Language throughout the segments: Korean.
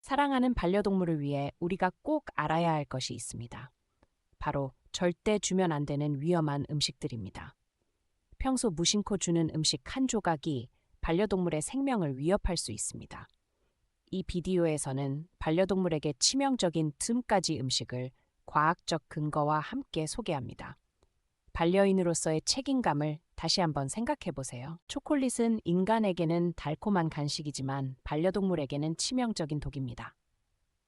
사랑하는 반려동물을 위해 우리가 꼭 알아야 할 것이 있습니다. 바로 절대 주면 안 되는 위험한 음식들입니다. 평소 무심코 주는 음식 한 조각이 반려동물의 생명을 위협할 수 있습니다. 이 비디오에서는 반려동물에게 치명적인 틈까지 음식을 과학적 근거와 함께 소개합니다. 반려인으로서의 책임감을 다시 한번 생각해 보세요. 초콜릿은 인간에게는 달콤한 간식이지만 반려동물에게는 치명적인 독입니다.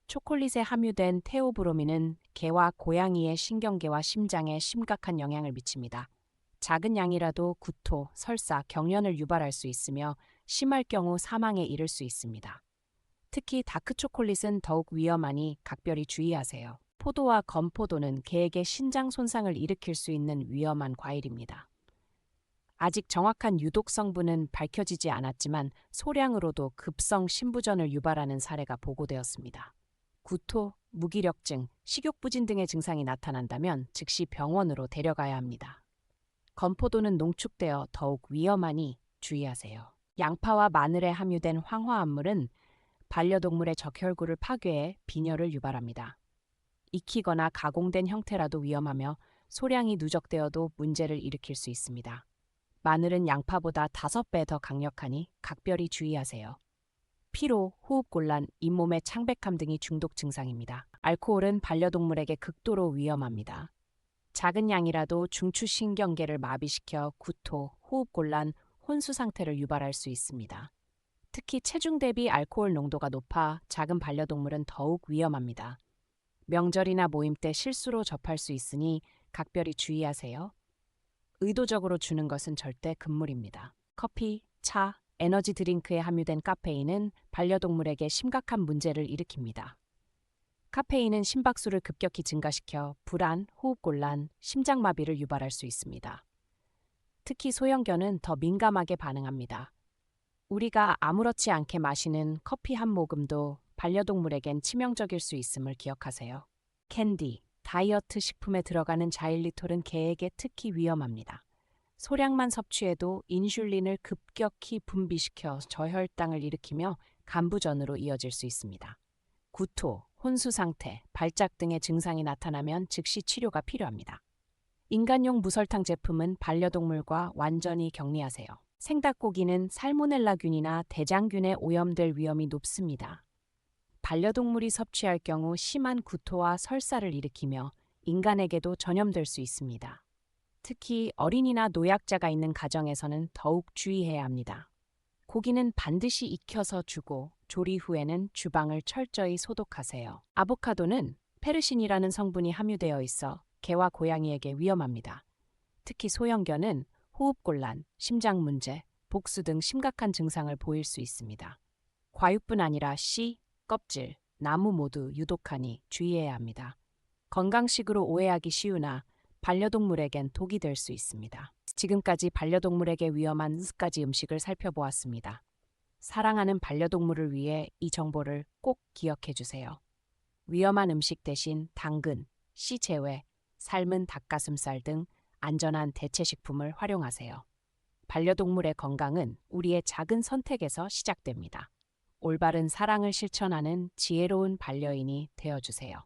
초콜릿에 함유된 테오브로민은 개와 고양이의 신경계와 심장에 심각한 영향을 미칩니다. 작은 양이라도 구토, 설사, 경련을 유발할 수 있으며 심할 경우 사망에 이를 수 있습니다. 특히 다크 초콜릿은 더욱 위험하니 각별히 주의하세요. 포도와 건포도는 개에게 신장 손상을 일으킬 수 있는 위험한 과일입니다. 아직 정확한 유독 성분은 밝혀지지 않았지만 소량으로도 급성 신부전을 유발하는 사례가 보고되었습니다. 구토, 무기력증, 식욕부진 등의 증상이 나타난다면 즉시 병원으로 데려가야 합니다. 건포도는 농축되어 더욱 위험하니 주의하세요. 양파와 마늘에 함유된 황화합물은 반려동물의 적혈구를 파괴해 빈혈을 유발합니다. 익히거나 가공된 형태라도 위험하며 소량이 누적되어도 문제를 일으킬 수 있습니다. 마늘은 양파보다 5배 더 강력하니 각별히 주의하세요. 피로, 호흡 곤란, 잇몸의 창백함 등이 중독 증상입니다. 알코올은 반려동물에게 극도로 위험합니다. 작은 양이라도 중추신경계를 마비시켜 구토, 호흡 곤란, 혼수 상태를 유발할 수 있습니다. 특히 체중 대비 알코올 농도가 높아 작은 반려동물은 더욱 위험합니다. 명절이나 모임 때 실수로 접할 수 있으니 각별히 주의하세요. 의도적으로 주는 것은 절대 금물입니다. 커피, 차, 에너지 드링크에 함유된 카페인은 반려동물에게 심각한 문제를 일으킵니다. 카페인은 심박수를 급격히 증가시켜 불안, 호흡곤란, 심장마비를 유발할 수 있습니다. 특히 소형견은 더 민감하게 반응합니다. 우리가 아무렇지 않게 마시는 커피 한 모금도 반려동물에겐 치명적일 수 있음을 기억하세요. 캔디, 다이어트 식품에 들어가는 자일리톨은 개에게 특히 위험합니다. 소량만 섭취해도 인슐린을 급격히 분비시켜 저혈당을 일으키며 간부전으로 이어질 수 있습니다. 구토, 혼수 상태, 발작 등의 증상이 나타나면 즉시 치료가 필요합니다. 인간용 무설탕 제품은 반려동물과 완전히 격리하세요. 생닭고기는 살모넬라균이나 대장균에 오염될 위험이 높습니다. 반려동물이 섭취할 경우 심한 구토와 설사를 일으키며 인간에게도 전염될 수 있습니다. 특히 어린이나 노약자가 있는 가정에서는 더욱 주의해야 합니다. 고기는 반드시 익혀서 주고 조리 후에는 주방을 철저히 소독하세요. 아보카도는 페르신이라는 성분이 함유되어 있어 개와 고양이에게 위험합니다. 특히 소형견은 호흡곤란, 심장 문제, 복수 등 심각한 증상을 보일 수 있습니다. 과육뿐 아니라 씨, 껍질, 나무 모두 유독하니 주의해야 합니다. 건강식으로 오해하기 쉬우나 반려동물에겐 독이 될 수 있습니다. 지금까지 반려동물에게 위험한 6가지 음식을 살펴보았습니다. 사랑하는 반려동물을 위해 이 정보를 꼭 기억해 주세요. 위험한 음식 대신 당근, 씨 제외, 삶은 닭가슴살 등 안전한 대체 식품을 활용하세요. 반려동물의 건강은 우리의 작은 선택에서 시작됩니다. 올바른 사랑을 실천하는 지혜로운 반려인이 되어 주세요.